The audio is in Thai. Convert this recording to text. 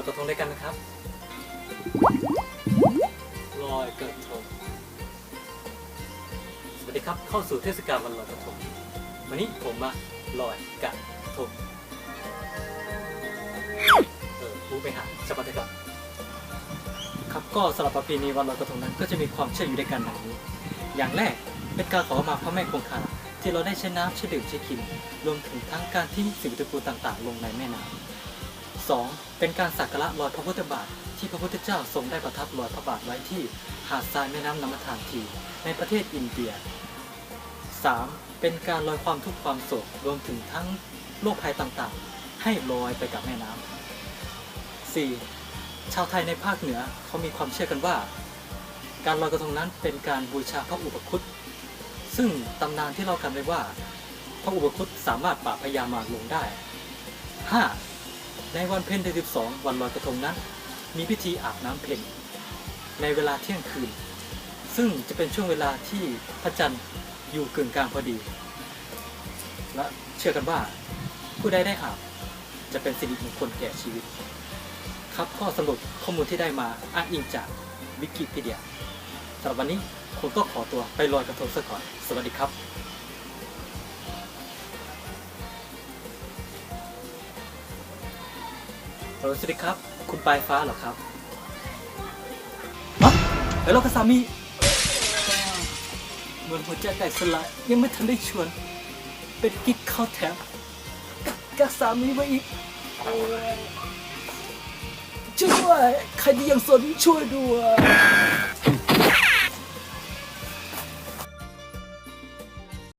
อยกระทงด้วยกันนะครับลอยกระทงสวัสดีครับเข้าสู่เทศกาลวันลอยกระทงวันนี้ผมมาลอยกระทงเออรู้ไปหาสวัสดีครับครับก็สำหรับประเพณีวันลอยกระทงนั้น ก็จะมีความเชื่ออยู่ด้วยกันดังนี้ อย่างแรกเป็นการขอมาพระแม่คงคาที่เราได้ใช้น้ำใช้ดื่มใช้กิน รวมถึงทั้งการทิ้งสิ่งปฏิกูลต่างๆ ลงในแม่น้ำ สองเป็นการสักการะรอยพระพุทธบาท ที่พระพุทธเจ้าทรงได้ประทับรอยพระบาทไว้ที่หาดทรายแม่น้ำนามทานทีในประเทศอินเดีย 3. เป็นการลอยความทุกข์ความโศกรวมถึงทั้งโรคภัยต่างๆ ให้ลอยไปกับแม่น้ำ 4. ชาวไทยในภาคเหนือเขามีความเชื่อกันว่า การลอยกระทงนั้นเป็นการบูชาพระอุปคุตซึ่งตำนานที่เล่ากันไว้ว่า พระอุปคุตสามารถปราบพญามารลงได้ 5. ในวันเพ็ญเดือน12 วันลอยกระทงนั้น มีพิธีอาบน้ำเพ็ญในเวลาเที่ยงคืน ซึ่งจะเป็นช่วงเวลาที่พระจันทร์อยู่กึ่งกลางพอดี และเชื่อกันว่า ผู้ใดได้อาบจะเป็นสิริมงคลแก่ชีวิต ครับข้อสรุปข้อมูลที่ได้มาอ้างอิงจากวิกิพีเดียสำหรับวันนี้ผมก็ขอตัวไปลอยกระทงซะก่อน สวัสดีครับ ฮัลโหลสวัสดีครับ คุณปลายฟ้าเหรอครับฮะเฮ้ยเรากับสามีเหมือนหัวใจแตกสลายยังไม่ทันได้ชวน เป็นกิ๊กเข้าแถมกับกับสามีมาอีก ช่วยด้วย ใครที่ยังสนช่วยด้วย